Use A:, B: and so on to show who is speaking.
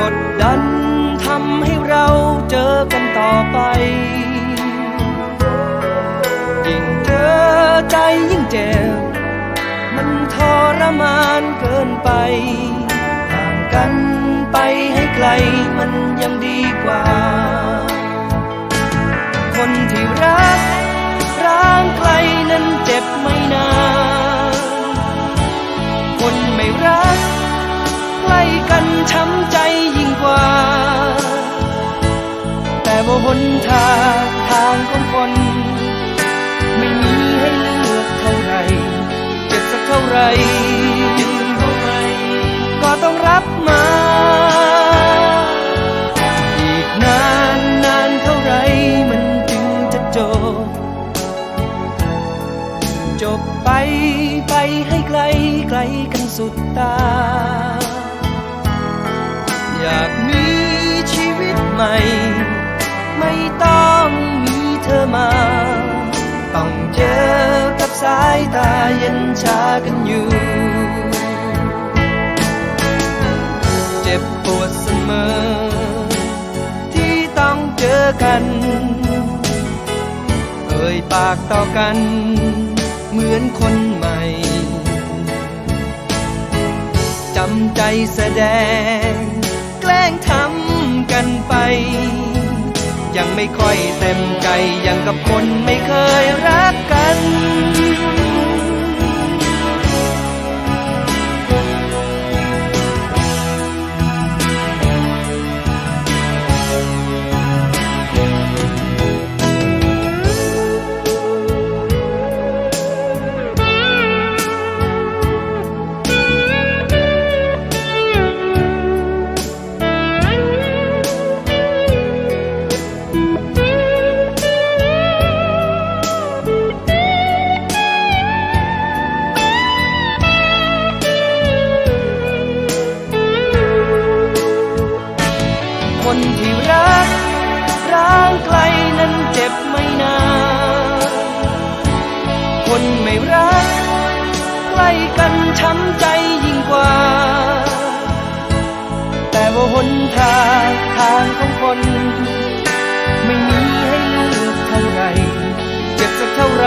A: กดดันทำให้เราเจอกันต่อไป ยิ่งเจอใจยิ่งเจ็บ มันทรมานเกินไป ห่างกันไปให้ไกลมันยังดีกว่า ว่าหนทางทางของคน ไม่มีให้เลือกเท่าไรเจ็บสักเท่าไรก็ต้องรับมา อีกนานนานเท่าไรมันจึงจะจบ จบไปไปให้ไกลไกลกันสุดตา อยากมีชีวิตใหม่ สายตาเย็นชากันอยู่ เจ็บปวดเสมอ ที่ต้องเจอกันเอ่ยปากต่อกัน เหมือนคนใหม่จำใจแสดง แกล้งทำกันไป ยังไม่ค่อยเต็มใจยังกับคนไม่เคยรักกัน คนที่รักร้างไกลนั้นเจ็บไม่นานคนไม่รักใกล้กันช้ำใจยิ่งกว่า แต่ว่าหนทางทางของคน ไม่มีให้เลือกเท่าไหรเจ็บสักเท่าไหร